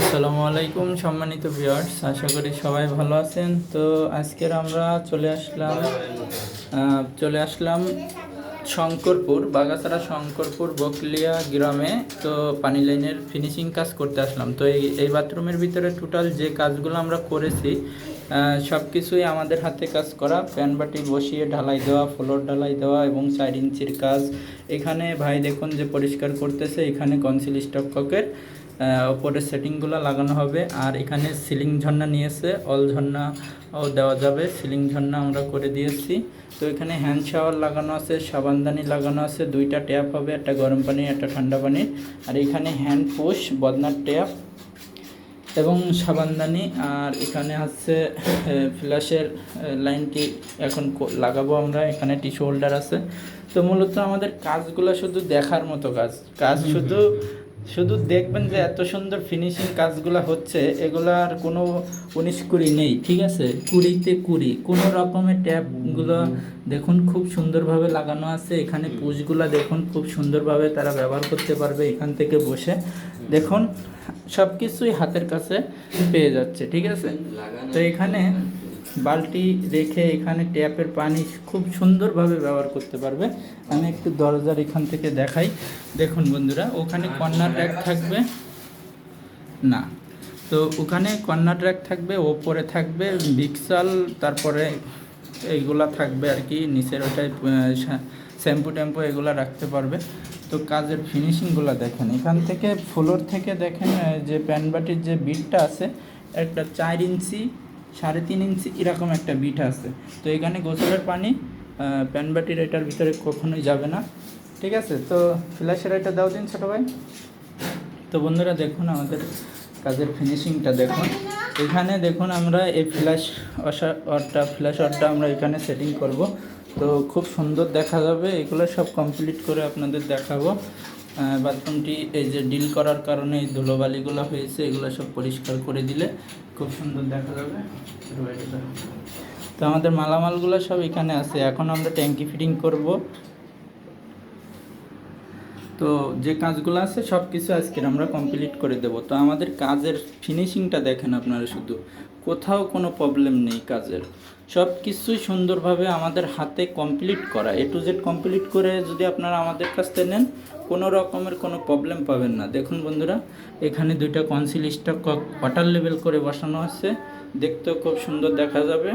আসসালামু আলাইকুম, সম্মানিত ভিউয়ার্স। আশা করি সবাই ভালো আছেন। তো আজকের আমরা চলে আসলাম চলে আসলাম শঙ্করপুর, বাগাছড়া শঙ্করপুর, বকলিয়া গ্রামে। তো পানি লাইনের ফিনিশিং কাজ করতে আসলাম। তো এই এই বাথরুমের ভিতরে টোটাল যে কাজগুলো আমরা করেছি সব কিছুই আমাদের হাতে কাজ করা। প্যান বাটি বসিয়ে ঢালাই দেওয়া, ফ্লোর ঢালাই দেওয়া এবং চার ইঞ্চির কাজ। এখানে ভাই দেখুন যে পরিষ্কার করতেছে, এখানে কনসিল স্টক ককের ওপরে সেটিংগুলো লাগানো হবে। আর এখানে সিলিং ঝর্ণা নিয়েছে, অল ঝর্ণা ও দেওয়া যাবে। সিলিং ঝর্ণা আমরা করে দিয়েছি। তো এখানে হ্যান্ড শাওয়ার লাগানো আছে সাবানদানি লাগানো আছে, দুইটা ট্যাপ হবে, একটা গরম পানি একটা ঠান্ডা পানি আর এখানে হ্যান্ড পুশ, বদনার ট্যাপ এবং সাবানদানি আর এখানে আছে ফ্ল্যাশের লাইনটি এখন লাগাবো আমরা এখানে টিস্যু হোল্ডার আছে। তো মূলত আমাদের কাজগুলো শুধু দেখার মতো কাজ। কাজ শুধু শুধু দেখবেন যে এত সুন্দর ফিনিশিং কাজগুলো হচ্ছে এগুলার কোনো উনিশ কুড়ি নেই ঠিক আছে? কুড়িতে কুড়ি। কোনো রকমের ট্যাপগুলো দেখুন খুব সুন্দরভাবে লাগানো আছে। এখানে পুষগুলো দেখুন খুব সুন্দরভাবে তারা ব্যবহার করতে পারবে এখান থেকে বসে। দেখুন সব কিছুই হাতের কাছে পেয়ে যাচ্ছে ঠিক আছে? তো এখানে বালতি রেখে এখানে ট্যাপের পানি খুব সুন্দরভাবে ব্যবহার করতে পারবে। আমি একটু দরজার এখান থেকে দেখাই। দেখুন বন্ধুরা, ওখানে কর্নার র্যাক থাকবে। না, তো ওখানে কর্নার র্যাক থাকবে, ওপরে থাকবে বিক্সাল তারপরে এইগুলা থাকবে আর কি, নিচের ওটায় শ্যাম্পু ট্যাম্পু এগুলো রাখতে পারবে। তো কাজের ফিনিশিংগুলো দেখেন, এখান থেকে ফ্লোর থেকে দেখেন যে প্যান বাটির যে বিটটা আছে, একটা চার ইঞ্চি সাড়ে তিন ইঞ্চি এরকম একটা বিট আছে। তো এখানে গোসলের পানি আহ, প্যান বাটির এটার ভিতরে কখনোই যাবে না। ঠিক আছে? তো ফ্ল্যাশের এটা দাও দিন ছোটো ভাই। তো বন্ধুরা দেখুন আমাদের কাজের ফিনিশিংটা দেখুন। এখানে দেখুন আমরা এই ফ্ল্যাশ অরটা ফ্ল্যাশ অরটা আমরা এখানে সেটিং করব। তো খুব সুন্দর দেখা যাবে। এগুলো সব কমপ্লিট করে আপনাদের দেখাবো। বাথরুমটি এই যে ডিল করার কারণে এই ধুলোবালিগুলো হয়েছে, এগুলো সব পরিষ্কার করে দিলে খুব সুন্দর দেখা যাবে। তো আমাদের মালামালগুলো সব এখানে আছে। এখন আমরা ট্যাঙ্কি ফিটিং করব। তো যে কাজগুলো আছে সব কিছু আজকে আমরা কমপ্লিট করে দেব। তো আমাদের কাজের ফিনিশিংটা দেখেন আপনারা শুধু। কোথাও কোনো প্রবলেম নেই কাজের। সব কিছুই সুন্দরভাবে আমাদের হাতে কমপ্লিট করা। এ টু জেড কমপ্লিট করে যদি আপনারা আমাদের কাছ থেকে নেন, কোনো রকমের কোনো প্রবলেম পাবেন না। দেখুন বন্ধুরা, এখানে দুইটা কনসিল স্টক ওয়াটার লেভেল করে বসানো আছে। দেখতেও খুব সুন্দর দেখা যাবে।